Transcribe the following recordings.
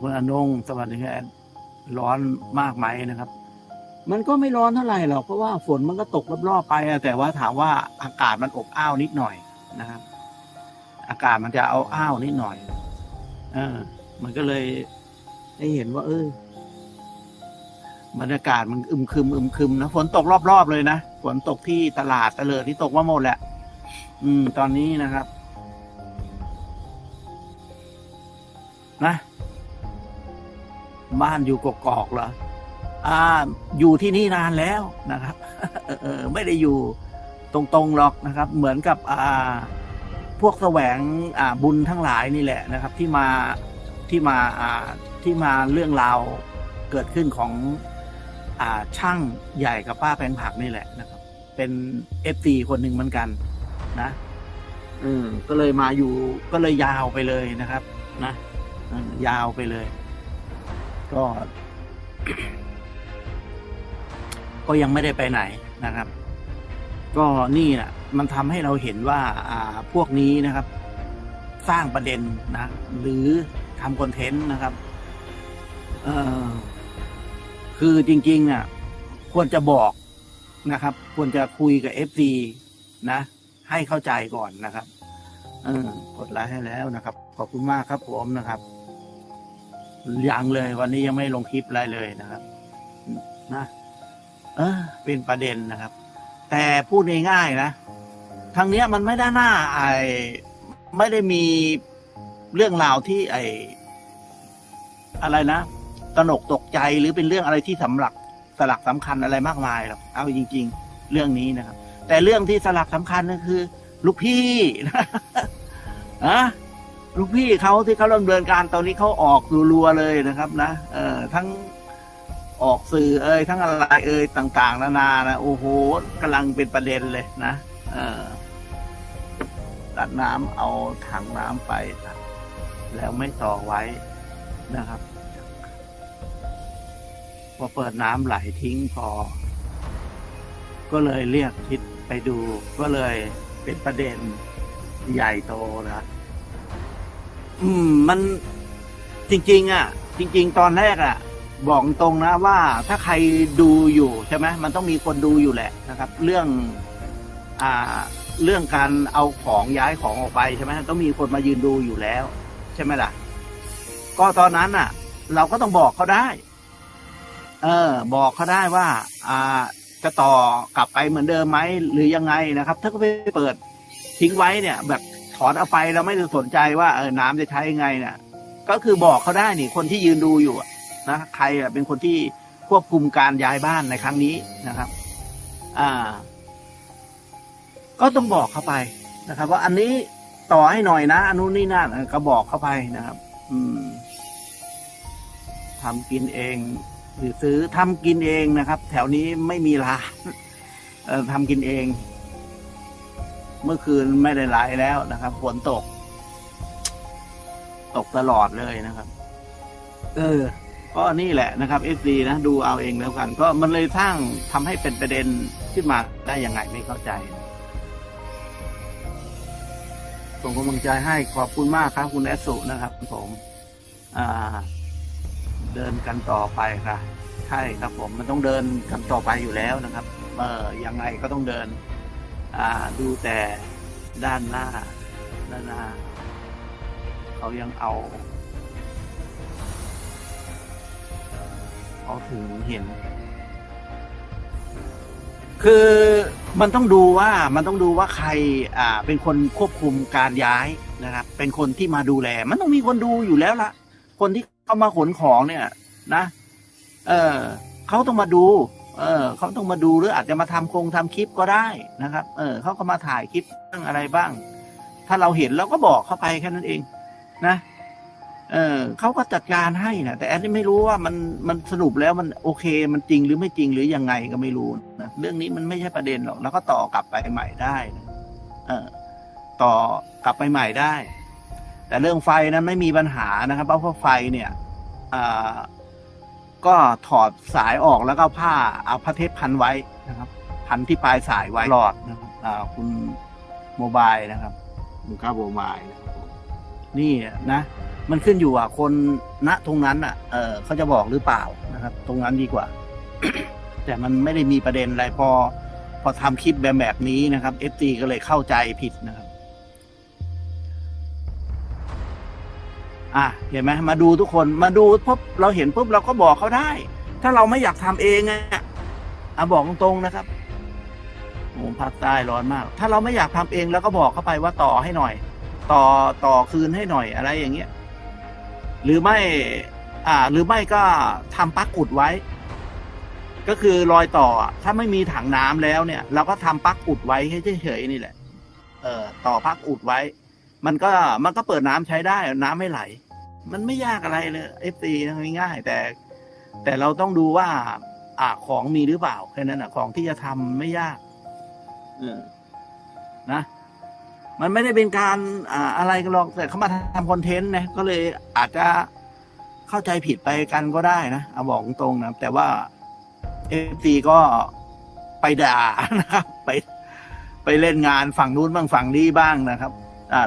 คุณอนงสวัสดีครับร้อนมากไหมนะครับ มันก็ไม่ร้อนเท่าไหร่หรอกเพราะว่าฝนมันก็ตกรอบๆไปแต่ว่าถามว่าอากาศมันอบอ้าวนิดหน่อยนะครับ อากาศมันจะเอาอ้าวนิดหน่อย เออ มันก็เลยได้เห็นว่า เออบรรยากาศมันอึมครึมอึมครึมนะฝนตกรอบๆเลยนะฝนตกที่ตลาดตะเลิดที่ตกมาหมดแหละ อืม ตอนนี้นะครับ นะ บ้านอยู่กกอกเหรออ่า อยู่ที่นี่นานแล้วนะครับเออไม่ได้อยู่ตรงๆหรอกนะครับ เหมือนกับอ่าพวกแสวงอ่าบุญทั้งหลายนี่แหละนะครับ ที่มาที่มาอ่าที่มาเรื่องราวเกิดขึ้นของอ่าช่างใหญ่กับป้าแปลงผักนี่แหละนะครับ เป็นเอฟซีคนหนึ่งเหมือนกัน นะอืมก็เลยมาอยู่ก็เลยยาวไปเลยนะครับ นะยาวไปเลย ก็ ก็ยังไม่ได้ไปไหนนะครับ ก็นี่นะมันทำให้เราเห็นว่า อ่าพวกนี้นะครับ สร้างประเด็นนะ หรือทำคอนเทนต์นะครับ เออคือจริงๆอะ ควรจะบอกนะครับ ควรจะคุยกับเอฟซีนะ ให้เข้าใจก่อนนะครับ เออกดไลค์ให้แล้วนะครับ ขอบคุณมากครับผมนะครับ ยังเลย วันนี้ยังไม่ลงคลิปอะไรเลยนะครับ นะเออเป็นประเด็นนะครับ แต่พูดง่ายๆนะทางเนี้ยมันไม่ได้หน้าไอไม่ได้มีเรื่องราวที่ไออะไรนะตนกตกใจหรือเป็นเรื่องอะไรที่สำหรับสลักสำคัญอะไรมากมายหรอกเอาจริง ๆ เรื่องนี้นะครับ แต่เรื่องที่สลักสำคัญก็คือ ลูกพี่นะ ลูกพี่เขาที่เขาดำเนินการตอนนี้เขาออกรัวๆเลยนะครับ นะเออทั้งออกสื่อเอ่ยทั้งอะไรเอ่ยต่าง ๆ นานานะโอ้โหกำลังเป็นประเด็นเลยนะเออตัดน้ำเอาถังน้ำไป แล้วไม่ต่อไว้นะครับพอเปิดน้ำไหลทิ้งพอ ก็เลยเรียกทิศไปดู ก็เลยเป็นประเด็นใหญ่โตนะ อืม มันจริง ๆ อะ จริง ๆ ตอนแรกอะ บอกตรงนะว่าถ้าใครดูอยู่ใช่ไหมมันต้องมีคนดูอยู่แหละนะครับ เรื่อง อ่า เรื่องการเอาของย้ายของออกไปใช่ไหมต้องมีคนมายืนดูอยู่แล้ว ใช่ไหมล่ะ ก็ตอนนั้นอะ เราก็ต้องบอกเขาได้ เออ บอกเขาได้ว่า อ่า จะต่อกลับไปเหมือนเดิมไหมหรือยังไงนะครับ ถ้าก็ไปเปิดทิ้งไว้เนี่ย แบบ ถอนเอาไปเราไม่ได้สนใจว่าเออน้ำจะใช้ยังไงเนี่ยก็คือบอกเขาได้นี่คนที่ยืนดูอยู่นะใครเป็นคนที่ควบคุมการย้ายบ้านในครั้งนี้นะครับ อ่า ก็ต้องบอกเขาไปนะครับ ว่าอันนี้ต่อให้หน่อยนะอันนู้นนี่นั่นก็บอกเข้าไปนะครับ อืมทำกินเอง หรือซื้อทำกินเองนะครับ แถวนี้ไม่มีร้านเอ่อทำกินเอง เมื่อคืนไม่ได้ไหลแล้วนะครับฝนตก ตกตลอดเลยนะครับ เออ ก็นี่แหละนะครับเอฟซีนะดูเอาเองแล้วกัน ก็มันเลยสร้างทำให้เป็นประเด็นขึ้นมาได้ยังไงไม่เข้าใจส่งกำลังใจให้ขอบคุณมากครับ คุณแอสสุนะครับ ผมอ่า เดินกันต่อไปค่ะใช่ครับผมมันต้องเดินกันต่อไปอยู่แล้วนะครับ เออยังไงก็ต้องเดินอ่า ดูแต่ด้านหน้า ด้านหน้า เขายังเอาเขาถึงเห็น คือมันต้องดูว่ามันต้องดูว่าใครอ่าเป็นคนควบคุมการย้ายนะครับ เป็นคนที่มาดูแล มันต้องมีคนดูอยู่แล้วละคนที่เข้ามาขนของเนี่ย นะ เออเขาต้องมาดู เออเขาต้องมาดูหรืออาจจะมาทำโครงทำคลิปก็ได้นะครับ เออเขาก็มาถ่ายคลิปบ้างอะไรบ้าง ถ้าเราเห็นเราก็บอกเขาไปแค่นั้นเองนะ เออเขาก็จัดการให้นะแต่แอนนี่ไม่รู้ว่ามันมันสรุปแล้วมันโอเค มันจริงหรือไม่จริงหรือยังไงก็ไม่รู้นะเรื่องนี้มันไม่ใช่ประเด็นหรอกแล้วก็ต่อกลับไปใหม่ได้นะเออต่อกลับไปใหม่ได้ แต่เรื่องไฟนั้นไม่มีปัญหานะครับ เพราะไฟเนี่ยอ่า ก็ถอดสายออกแล้วก็เอาผ้าเอาผ้าเทปพันไว้นะครับ พันที่ปลายสายไว้หลอดนะครับอ่าคุณโมบายนะครับคุณก้าโมบายนะครับผมนี่นะ มันขึ้นอยู่ว่าคนณตรงนั้นอะเออเขาจะบอกหรือเปล่านะครับ ตรงนั้นดีกว่า แต่มันไม่ได้มีประเด็นอะไรพอ พอทำคลิปแบบแบบนี้นะครับเอฟซีก็เลยเข้าใจผิดนะครับ อะเห็นไหมมาดูทุกคนมาดูปุ๊บเราเห็นปุ๊บเราก็บอกเขาได้ ถ้าเราไม่อยากทำเองอะอะบอกตรงๆนะครับโอ้ภาคใต้ร้อนมาก ถ้าเราไม่อยากทำเองแล้วก็บอกเขาไปว่าต่อให้หน่อย ต่อต่อคืนให้หน่อยอะไรอย่างเงี้ย หรือไม่ อ่า หรือไม่ก็ทำปักอุดไว้ ก็คือรอยต่อ ถ้าไม่มีถังน้ำแล้วเนี่ย เราก็ทำปักอุดไว้ให้เฉยๆนี่แหละ เอ่อ ต่อปักอุดไว้ มันก็มันก็เปิดน้ำใช้ได้น้ำไม่ไหล มันไม่ยากอะไรเลยเอฟซีง่ายๆแต่ แต่เราต้องดูว่า อ่าของมีหรือเปล่าแค่นั้นอะ ของที่จะทำไม่ยากเออนะ มันไม่ได้เป็นการอ่าอะไรกันหรอกแต่เขามาทำคอนเทนต์นะก็เลยอาจจะเข้าใจผิดไปกันก็ได้นะเอาบอกตรงๆนะแต่ว่าเอฟซีก็ไปด่านะครับ ไป ไปเล่นงานฝั่งนู้นบ้างฝั่งนี้บ้างนะครับอ่า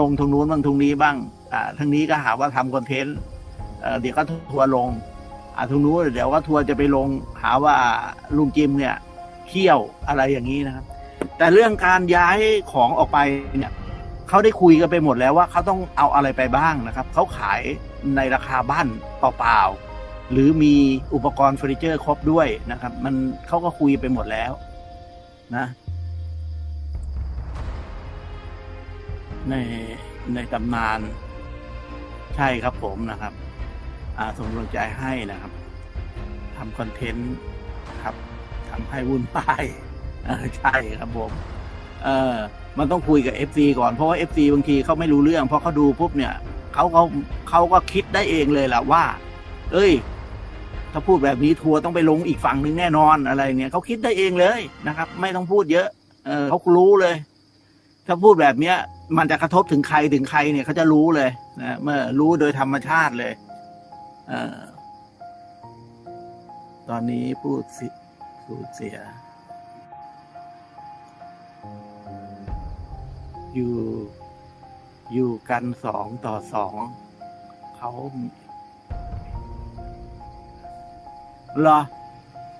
ลงทางนู้นบ้างทางนี้บ้างอ่าทางนี้ก็หาว่าทำคอนเทนต์เดี๋ยวก็ทัวร์ลงอ่าทางนู้นเดี๋ยวก็ทัวร์จะไปลงหาว่าลุงจิมเนี่ยเที่ยวอะไรอย่างนี้นะครับ แต่เรื่องการย้ายของออกไปเนี่ยเขาได้คุยกันไปหมดแล้วว่าเขาต้องเอาอะไรไปบ้างนะครับเขาขายในราคาบ้านเปล่าๆหรือมีอุปกรณ์เฟอร์นิเจอร์ครบด้วยนะครับ มันเขาก็คุยไปหมดแล้วนะ ในในตำนาน ใช่ครับผมนะครับ อ่าส่งกำลังใจให้นะครับทำคอนเทนต์ครับทำให้วุ่นวายใช่ครับผม เออมันต้องคุยกับ FC ก่อนเพราะว่า FC บางทีเขาไม่รู้เรื่องเพราะเขาดูปุ๊บเนี่ยเขาเขาเขาก็คิดได้เองเลยแหละว่า เอ้ย ถ้าพูดแบบนี้ทัวร์ต้องไปลงอีกฝั่งหนึ่งแน่นอนอะไรเนี่ยเขาคิดได้เองเลยนะครับ ไม่ต้องพูดเยอะ เออเขารู้เลย ถ้าพูดแบบเนี้ย มันจะกระทบถึงใครถึงใครเนี่ยเขาจะรู้เลยนะเมื่อรู้โดยธรรมชาติเลยเอตอนนี้พูดสิพูดเสีย อยู่อยู่กันสองต่อสองเขาเหรอ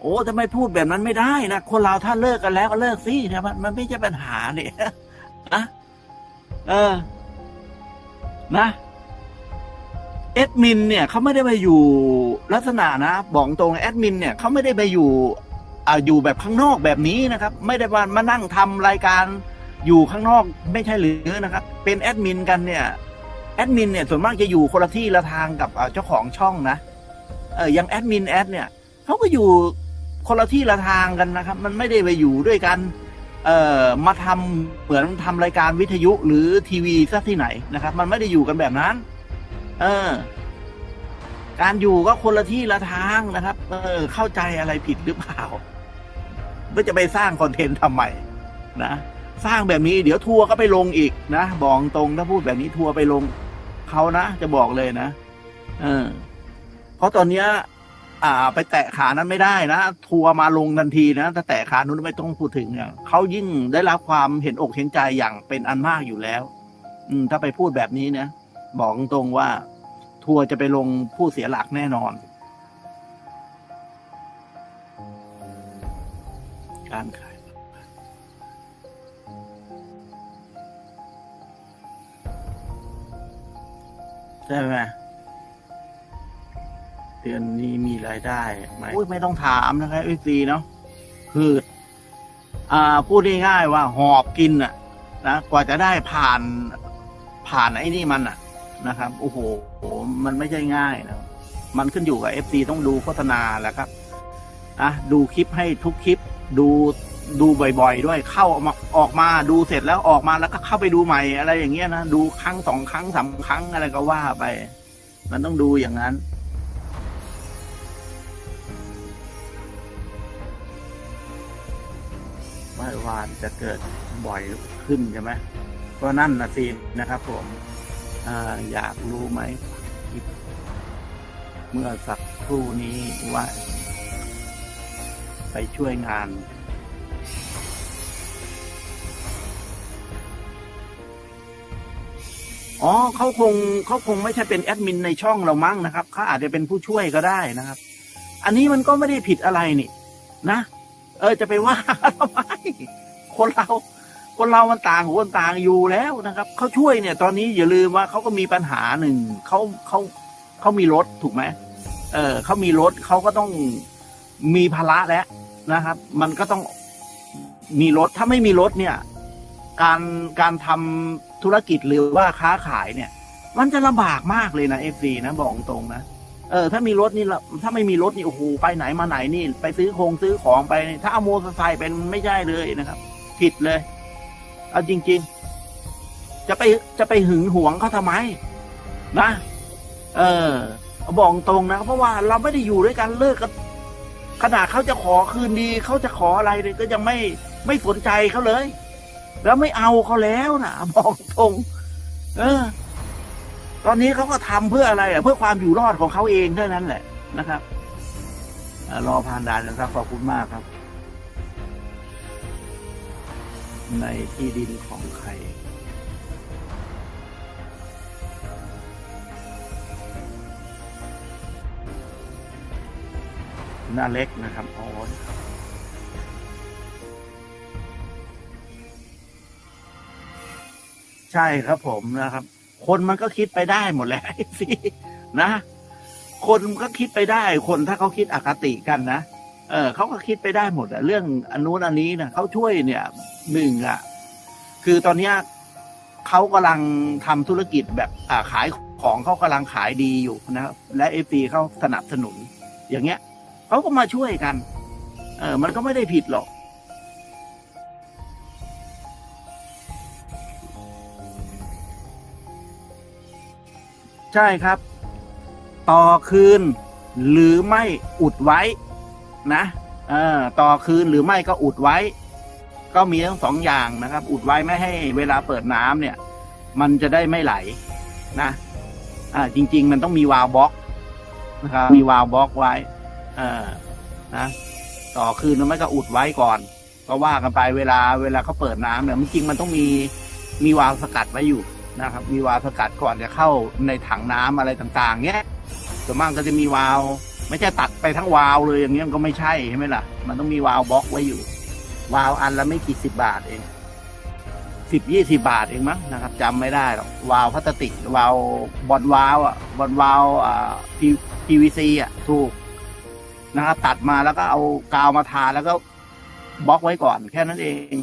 โอ้ทำไมพูดแบบนั้นไม่ได้นะคนเราถ้าเลิกกันแล้วก็เลิกสินะมันมันไม่ใช่ปัญหาเนี่ยนะ เออ นะแอดมินเนี่ยเขาไม่ได้ไปอยู่ลักษณะนะบอกตรงแอดมินเนี่ยเขาไม่ได้ไปอยู่อ่าอยู่แบบข้างนอกแบบนี้นะครับ ไม่ได้มามานั่งทำรายการอยู่ข้างนอกไม่ใช่หรือนะครับ เป็นแอดมินกันเนี่ยแอดมินเนี่ยส่วนมากจะอยู่คนละที่ละทางกับเจ้าของช่องนะเอออย่างแอดมินแอดเนี่ยเขาก็อยู่คนละที่ละทางกันนะครับ มันไม่ได้ไปอยู่ด้วยกัน เอ่อมาทำเหมือนทำรายการวิทยุหรือทีวีซะที่ไหนนะครับ มันไม่ได้อยู่กันแบบนั้น เออ การอยู่ก็คนละที่ละทางนะครับ เออ เข้าใจอะไรผิดหรือเปล่าก็จะไปสร้างคอนเทนต์ทำไมนะสร้างแบบนี้เดี๋ยวทัวร์ก็ไปลงอีกนะบอกตรงถ้าพูดแบบนี้ทัวร์ไปลงเขานะจะบอกเลยนะเออเพราะตอนเนี้ย อ่า ไปแตะขานั้นไม่ได้นะ ทัวร์มาลงทันทีนะถ้าแตะขานู้นไม่ต้องพูดถึงเนี่ยเขายิ่งได้รับความเห็นอกเห็นใจอย่างเป็นอันมากอยู่แล้ว อืม ถ้าไปพูดแบบนี้นะบอกตรงว่า ทัวร์จะไปลงผู้เสียหลักแน่นอน การขายใช่ไหม เดือนนี้มีรายได้ไหมอุ้ยไม่ต้องถามนะครับเอซีเนาะคือ อ่าพูดง่ายๆว่าหอบกินอะ นะกว่าจะได้ผ่านผ่านไอ้นี่มันอะนะครับ โอ้โห มันไม่ใช่ง่ายนะมันขึ้นอยู่กับเอฟซีต้องดูโฆษณาแหละครับนะดูคลิปให้ทุกคลิปดูดูบ่อย ๆ ด้วยเข้าออกมาออกมาดูเสร็จแล้วออกมาแล้วก็เข้าไปดูใหม่อะไรอย่างเงี้ยนะดูครั้งสองครั้งสามครั้งอะไรก็ว่าไป มันต้องดูอย่างนั้น ว่าวานจะเกิดบ่อยขึ้นใช่ไหมก็นั่นนะสินะครับผมออยากรู้ไหม เมื่อสักครู่นี้ว่า ไปช่วยงาน อ๋อเขาคงเขาคงไม่ใช่เป็นแอดมินในช่องเรามั้งนะครับเขาอาจจะเป็นผู้ช่วยก็ได้นะครับ อันนี้มันก็ไม่ได้ผิดอะไรนี่ นะ เออจะไปว่าทำไมคนเรา คนเรามันต่างคนต่างอยู่แล้วนะครับเขาช่วยเนี่ย ตอนนี้อย่าลืมว่าเขาก็มีปัญหาหนึ่งเขาเขาเขามีรถถูกไหมเออเขามีรถเขาก็ต้องมีภาระแล้วนะครับ มันก็ต้องมีรถถ้าไม่มีรถเนี่ย การการทำธุรกิจหรือว่าค้าขายเนี่ย มันจะลำบากมากเลยนะเอฟซีนะบอกตรงนะ เออถ้ามีรถนี่ละถ้าไม่มีรถนี่โอ้โหไปไหนมาไหนนี่ ไปซื้อโครงซื้อของไป ถ้าเอาโมอเตอร์ไซค์เป็นไม่ใช่เลยนะครับ ผิดเลย เอาจริง ๆ จะไปจะไปหึงหวงเขาทำไม นะ เออบอกตรงนะเพราะว่าเราไม่ได้อยู่ด้วยกันเลิกกันขนาดเขาจะขอคืนดีเขาจะขออะไรเลย ก็ยังไม่ไม่สนใจเขาเลย แล้วไม่เอาเขาแล้วนะบอกตรง เออ ตอนนี้เขาก็ทำเพื่ออะไรอะ เพื่อความอยู่รอดของเขาเองเท่านั้นแหละนะครับรอผ่านด่านนะครับขอบคุณมากครับ ในที่ดินของใครหน้าเล็กนะครับอ๋อใช่ครับผมนะครับ คนมันก็คิดไปได้หมดแหล้วสินะ คนก็คิดไปได้ คนถ้าเขาคิดอคติกันนะเออเขาก็คิดไปได้หมดอะเรื่องอันนู้นอันนี้นะเขาช่วยเนี่ยหนึ่งอะคือตอนเนี้ยเขากำลังทำธุรกิจแบบอ่าขายของเขากำลังขายดีอยู่นะครับ และเอฟีเขาสนับสนุน อย่างเงี้ยเขาก็มาช่วยกัน เออมันก็ไม่ได้ผิดหรอก ใช่ครับ ต่อคืน หรือไม่อุดไว้ นะเออต่อคืนหรือไม่ก็อุดไว้ ก็มีทั้งสองอย่างนะครับ อุดไว้ไม่ให้เวลาเปิดน้ำเนี่ย มันจะได้ไม่ไหลนะอ่าจริง ๆ มันต้องมีวาล์วบล็อกนะครับ มีวาล์วบล็อกไว้เออนะต่อคืนแล้วไม่ก็อุดไว้ก่อน ก็ว่ากันไปเวลาเวลาเขาเปิดน้ำเนี่ยจริงๆมันต้องมีมีวาล์วสกัดไว้อยู่ นะครับ มีวาล์วสกัดก่อนจะเข้าในถังน้ำอะไรต่างๆเงี้ยส่วนมากก็จะมีวาล์วไม่ใช่ตัดไปทั้งวาล์วเลยอย่างเงี้ยก็ไม่ใช่ใช่ไหมล่ะ มันต้องมีวาล์วบล็อกไว้อยู่ วาล์วอันละไม่กี่สิบบาทเองสิบยี่สิบาทเองมั้งนะครับจำไม่ได้หรอกวาล์วพลาสติกวาล์วบอลวาล์วอะบอลวาล์วอ่า PVC อะถูกนะครับตัดมาแล้วก็เอากาวมาทาแล้วก็บล็อกไว้ก่อนแค่นั้นเอง